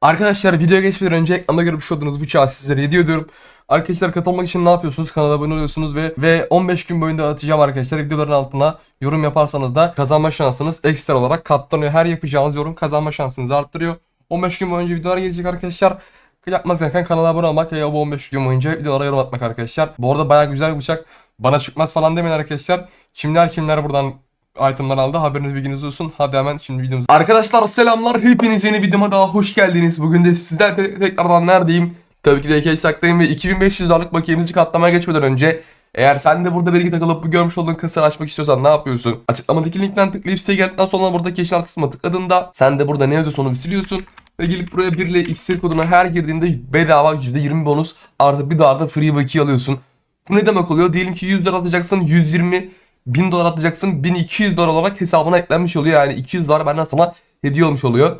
Arkadaşlar videoya geçmeden önce ekranda görmüş olduğunuz bıçağı sizlere hediye ediyorum. Arkadaşlar katılmak için ne yapıyorsunuz? Kanala abone oluyorsunuz ve ve 15 gün boyunca atacağım arkadaşlar. Videoların altına yorum yaparsanız da kazanma şansınız ekstra olarak katlanıyor. Her yapacağınız yorum kazanma şansınızı arttırıyor. 15 gün boyunca videolar gelecek arkadaşlar. Yapmaz gereken kanala abone olmak ve bu 15 gün boyunca videolara yorum atmak arkadaşlar. Bu arada bayağı güzel bıçak. Bana çıkmaz falan demeyin arkadaşlar. Kimler kimler buradan itemlar aldı haberiniz bilginiz olsun. Hadi hemen şimdi videomuza. Arkadaşlar selamlar. Hepiniz yeni videoma daha hoş geldiniz. Bugün de sizler de tekrardan neredeyim? Tabii ki de Ekeysaktayım ve 2500 dolarlık bakiyemizi katlamaya geçmeden önce eğer sen de burada bilgi takılıp bu görmüş olduğun kasayı açmak istiyorsan ne yapıyorsun? Açıklamadaki linkten tıklayıp siteye geldikten sonra buradaki alt kısmına tıkladığında sen de burada ne yazıyorsa onu siliyorsun. Ve gelip buraya 1 ile iksir koduna her girdiğinde bedava %20 bonus artı bir daha da free bakiye alıyorsun. Bu ne demek oluyor? Diyelim ki 100 dolar atacaksın 120 1000 dolar atacaksın 1200 dolar olarak hesabına eklenmiş oluyor. Yani 200 dolar benden sana hediye olmuş oluyor.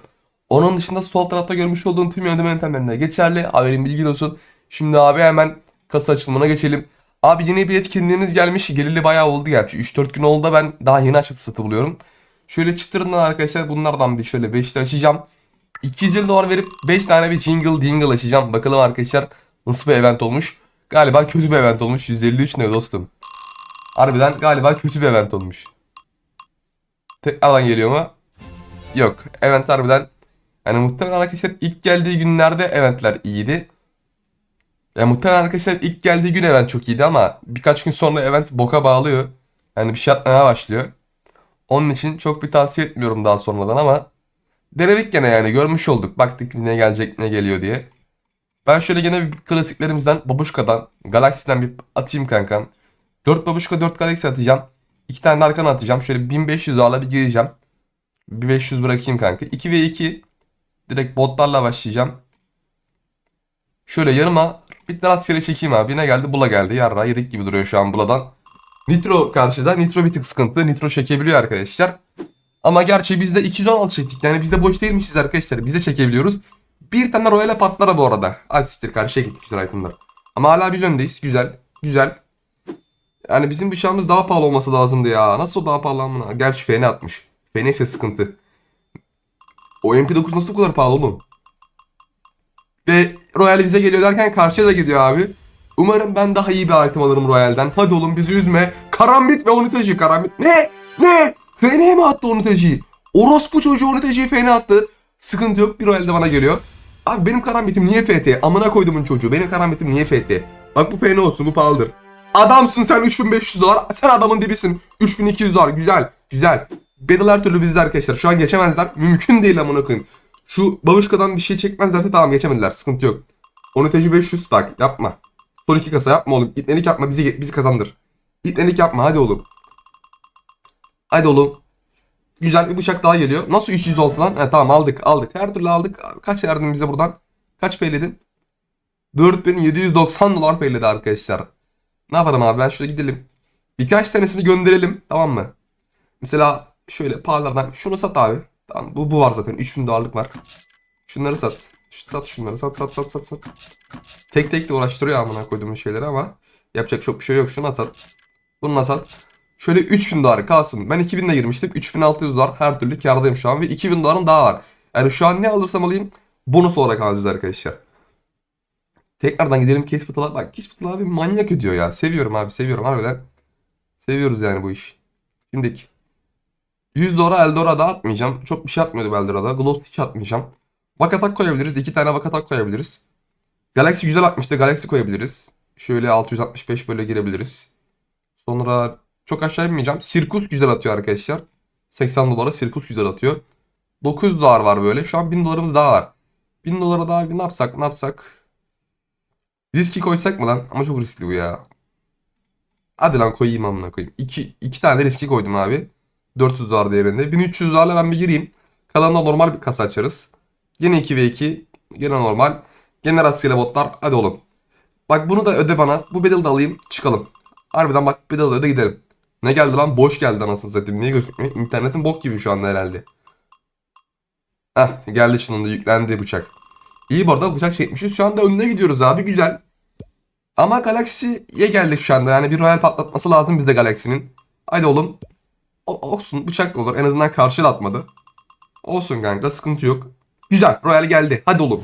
Onun dışında sol tarafta görmüş olduğun tüm ödeme yöntemlerinde geçerli. Haberin bilgin olsun. Şimdi abi hemen kasa açılımına geçelim. Abi yeni bir etkinliğimiz gelmiş. Geleli bayağı oldu gerçi. 3-4 gün oldu ben daha yeni açıp fırsatı buluyorum. Şöyle çıtırından arkadaşlar bunlardan bir şöyle 5'te açacağım. 250 dolar verip 5 tane bir jingle dingle açacağım. Bakalım arkadaşlar nasıl bir event olmuş. Galiba kötü bir event olmuş. 153 ne dostum. Harbiden galiba kötü bir event olmuş. Tekrardan geliyor mu? Yok. Event harbiden yani muhtemelen arkadaşlar ilk geldiği günlerde eventler iyiydi. Yani muhtemelen arkadaşlar ilk geldiği gün event çok iyiydi ama birkaç gün sonra event boka bağlıyor. Yani bir şey atmaya başlıyor. Onun için çok bir tavsiye etmiyorum daha sonradan ama denedik gene yani görmüş olduk. Baktık ne gelecek ne geliyor diye. Ben şöyle gene bir klasiklerimizden Babuşka'dan Galaxy'den bir atayım kankam. 4 babuşka 4 galaxy atacağım. 2 tane de arkana atacağım. Şöyle 1500 dolarla bir gireceğim. 1500 bırakayım kanka. 2 ve 2 direkt botlarla başlayacağım. Şöyle yarıma bir de rastgele çekeyim abi. Ne geldi? Bula geldi. Yarra yedik gibi duruyor şu an Bula'dan. Nitro karşıda. Nitro bir tık sıkıntı. Nitro çekebiliyor arkadaşlar. Ama gerçi biz de 216 çektik. Yani biz de boş değilmişiz arkadaşlar. Biz de çekebiliyoruz. Bir tane Royal'e patlara bu arada. Hadi siktir karşıya gittik güzel itemler. Ama hala biz öndeyiz. Güzel. Güzel. Yani bizim bıçağımız daha pahalı olması lazımdı ya. Nasıl daha pahalı amına? Gerçi FN atmış. FN ise sıkıntı. O MP9 nasıl bu kadar pahalı oğlum? Ve Royal bize geliyor derken karşıya da gidiyor abi. Umarım ben daha iyi bir item alırım Royal'den. Hadi oğlum bizi üzme. Karambit ve Oniteci. Karambit. Ne? Ne? FN mi attı Oniteci'yi? Orospu çocuğu Oniteci'yi FN attı. Sıkıntı yok. Bir Royal'de bana geliyor. Abi benim karambitim niye FT? Amına koydumun çocuğu. Benim karambitim niye FT? Bak bu FN olsun. Bu pahalıdır. Adamsın sen 3500 dolar. Sen adamın dibisin. 3200 dolar. Güzel. Güzel. Battle türlü bizde arkadaşlar. Şu an geçemezler. Mümkün değil amına koyayım. Şu babuşkadan bir şey çekmezlerse tamam geçemediler. Sıkıntı yok. Onu tecrübe 500 bak yapma. Son iki kasa yapma oğlum. İpnelik yapma bizi bizi kazandır. İpnelik yapma hadi oğlum. Hadi oğlum. Güzel bir bıçak daha geliyor. Nasıl 300 oldu lan? He, tamam aldık aldık. Her türlü aldık. Kaç verdin bize buradan? Kaç peyledin? 4790 dolar peyledi arkadaşlar. Ne yapalım abi ben şöyle gidelim. Birkaç tanesini gönderelim tamam mı? Mesela şöyle pahalardan şunu sat abi. Tamam bu, bu var zaten 3000 dolarlık var. Şunları sat. Şu- Sat şunları sat sat sat sat sat. Tek tek de uğraştırıyor amına koyduğum şeyleri ama yapacak çok bir şey yok. Şuna sat. Bununla sat. Şöyle 3000 dolar kalsın. Ben 2000'de girmiştim. 3600 dolar her türlü kârdayım şu an ve 2000 dolarım daha var. Yani şu an ne alırsam alayım bonus olarak alacağız arkadaşlar. Tekrardan gidelim Caspital'a. Bak Caspital abi manyak ödüyor ya. Seviyorum abi seviyorum harbiden. Seviyoruz yani bu iş. Şimdiki. 100 dolara Eldora'da atmayacağım. Çok bir şey atmıyordu Eldora'da. Gloss hiç atmayacağım. Vakatak koyabiliriz. iki tane vakatak koyabiliriz. Galaxy güzel atmıştı. Galaxy koyabiliriz. Şöyle 665 böyle girebiliriz. Sonra çok aşağı inmeyeceğim. Sirkus güzel atıyor arkadaşlar. 80 dolara Sirkus güzel atıyor. 900 dolar var böyle. Şu an 1000 dolarımız daha var. 1000 dolara daha ne yapsak ne yapsak. Riski koysak mı lan? Ama çok riskli bu ya. Hadi lan koyayım amına koyayım. İki, iki tane riski koydum abi. 400 dolar değerinde. 1300 dolarla ben bir gireyim. Kalanında normal bir kasa açarız. Gene 2 ve 2. Gene normal. Gene rastgele botlar. Hadi oğlum. Bak bunu da öde bana. Bu battle da alayım. Çıkalım. Harbiden bak battle öde gidelim. Ne geldi lan? Boş geldi anasını satayım. Niye gözükmüyor? İnternetin bok gibi şu anda herhalde. Heh geldi şunun yüklendi bıçak. İyi bu arada bıçak çekmişiz. Şu anda önüne gidiyoruz abi. Güzel. Ama Galaxy'ye geldik şu anda. Yani bir royal patlatması lazım bizde Galaxy'nin. Haydi oğlum. O, olsun bıçak da olur. En azından karşılatmadı. Olsun kanka sıkıntı yok. Güzel. Royal geldi. Hadi oğlum.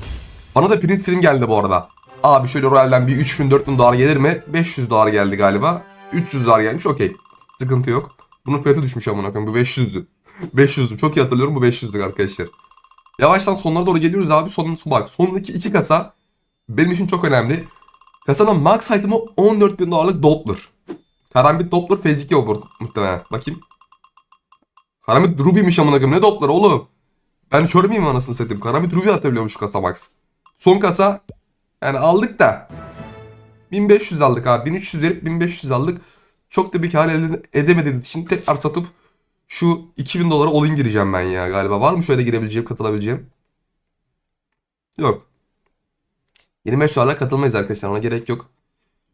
Bana da Prince Stream geldi bu arada. Abi şöyle Royal'den bir 3000 4000 dolar gelir mi? 500 dolar geldi galiba. 300 dolar gelmiş. Okey. Sıkıntı yok. Bunun fiyatı düşmüş amına koyayım. Bu 500'dü. 500'dü. Çok iyi hatırlıyorum. Bu 500'dü arkadaşlar. Yavaştan sonlara doğru geliyoruz abi. Son, bak sonundaki iki kasa benim için çok önemli. Kasanın max item'ı 14.000 dolarlık Doppler. Karambit Doppler Phase 2 olur muhtemelen. Bakayım. Karambit Ruby'miş amına koyayım. Ne Doppler oğlum? Ben kör müyüm anasını satayım? Karambit Ruby atabiliyormuş kasa max. Son kasa yani aldık da 1500 aldık abi. 1300 verip 1500 aldık. Çok da bir kar elde edemediğim için tekrar satıp şu 2000 dolara all-in gireceğim ben ya galiba. Var mı şöyle girebileceğim, katılabileceğim? Yok. 25 dolarla katılmayız arkadaşlar. Ona gerek yok.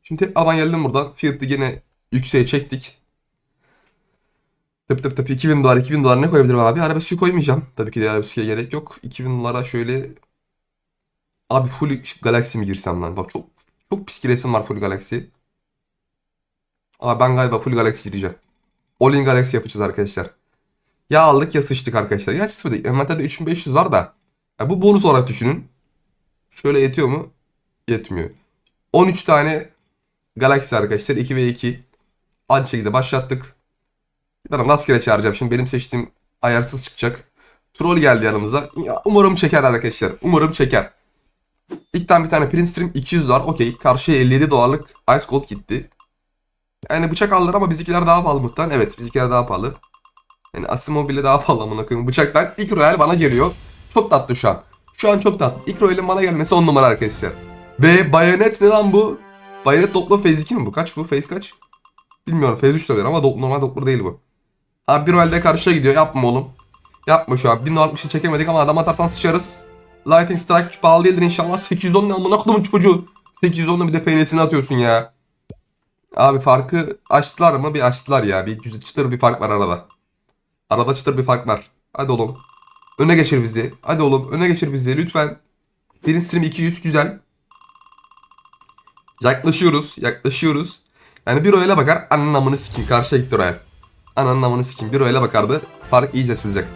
Şimdi tek alan geldim buradan. Fiyatı yine yükseğe çektik. Tıp tıp tıp 2000 dolar 2000 dolar ne koyabilirim abi? Araba suyu koymayacağım. Tabii ki de araba suya gerek yok. 2000 dolara şöyle Abi full Galaxy mi girsem lan? Bak çok çok pis resim var full Galaxy. Abi ben galiba full Galaxy gireceğim. All in Galaxy yapacağız arkadaşlar. Ya aldık ya sıçtık arkadaşlar. Ya sıfır Envanterde 3500 var da. Ya bu bonus olarak düşünün. Şöyle yetiyor mu? Yetmiyor. 13 tane Galaxy arkadaşlar. 2 ve 2. Aynı şekilde başlattık. Ben rastgele çağıracağım. Şimdi benim seçtiğim ayarsız çıkacak. Troll geldi yanımıza. Ya, umarım çeker arkadaşlar. Umarım çeker. İlkten bir tane Prince Stream 200 dolar. Okey. Karşıya 57 dolarlık Ice Gold gitti. Yani bıçak aldılar ama bizimkiler daha pahalı muhtemelen. Evet bizimkiler daha pahalı. Yani Asimov bile daha pahalı amına koyayım. Bıçaktan ilk royal bana geliyor. Çok tatlı şu an. Şu an çok tatlı. İlk royalin bana gelmesi 10 numara arkadaşlar. Ve Bayonet ne lan bu? Bayonet Doppler Phase 2 mi bu? Kaç bu? Phase kaç? Bilmiyorum. Phase 3 de ama do- normal Doppler değil bu. Abi bir royalde karşıya gidiyor. Yapma oğlum. Yapma şu an. 1060'ı çekemedik ama adam atarsan sıçarız. Lightning Strike pahalı değildir inşallah. 810 ne amına kodumun çocuğu. 810'da bir de PN'sini atıyorsun ya. Abi farkı açtılar mı? Bir açtılar ya. Bir güzel çıtır bir fark var arada. Arada çıtır bir fark var. Hadi oğlum. Öne geçir bizi. Hadi oğlum öne geçir bizi lütfen. Birinci stream 200 güzel. Yaklaşıyoruz. Yaklaşıyoruz. Yani bir royale bakar. Ananın amını sikim. Karşıya gitti royal. Ananın amını. Bir royale bakardı. Fark iyice açılacak.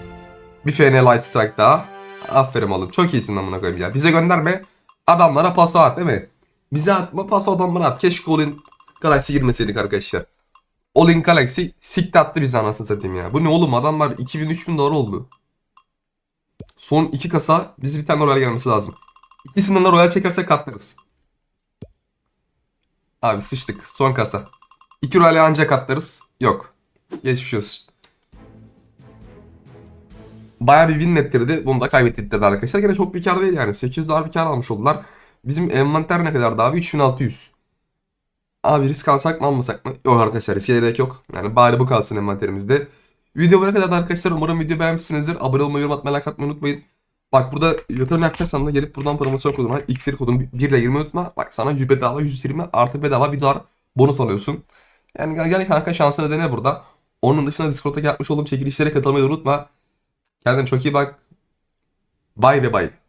Bir FN Light Strike daha. Aferin oğlum. Çok iyisin amına koyayım ya. Bize gönderme. Adamlara paso at değil mi? Bize atma paso adamlara at. Keşke All-in Galaxy girmeseydik arkadaşlar. All-in Galaxy sikti attı bizi anasını satayım ya. Bu ne oğlum adamlar 2000-3000 dolar oldu. Son iki kasa bizi bir tane royal gelmesi lazım. İkisinden de royal çekersek katlarız. Abi sıçtık. Son kasa. İki royale ancak katlarız. Yok. Geçmiş olsun. Bayağı bir win ettirdi. Bunu da kaybettirdi arkadaşlar. Gene çok bir kar değil yani. 800 dolar bir kar almış oldular. Bizim envanter ne kadardı abi? 3600. Abi risk alsak mı almasak mı? Yok arkadaşlar riske gerek yok. Yani bari bu kalsın envanterimizde. Video buraya kadar da arkadaşlar umarım video beğenmişsinizdir. Abone olmayı, yorum atmayı, like atmayı unutmayın. Bak burada yatırım yapacaksan da gelip buradan promosyon kodunu var. X'leri kodunu 1 ile 20 unutma. Bak sana 100 bedava 120 artı bedava 1 dolar bonus alıyorsun. Yani gel, gel kanka şansını dene burada. Onun dışında Discord'da yapmış olduğum çekilişlere katılmayı da unutma. Kendine çok iyi bak. Bye ve bye.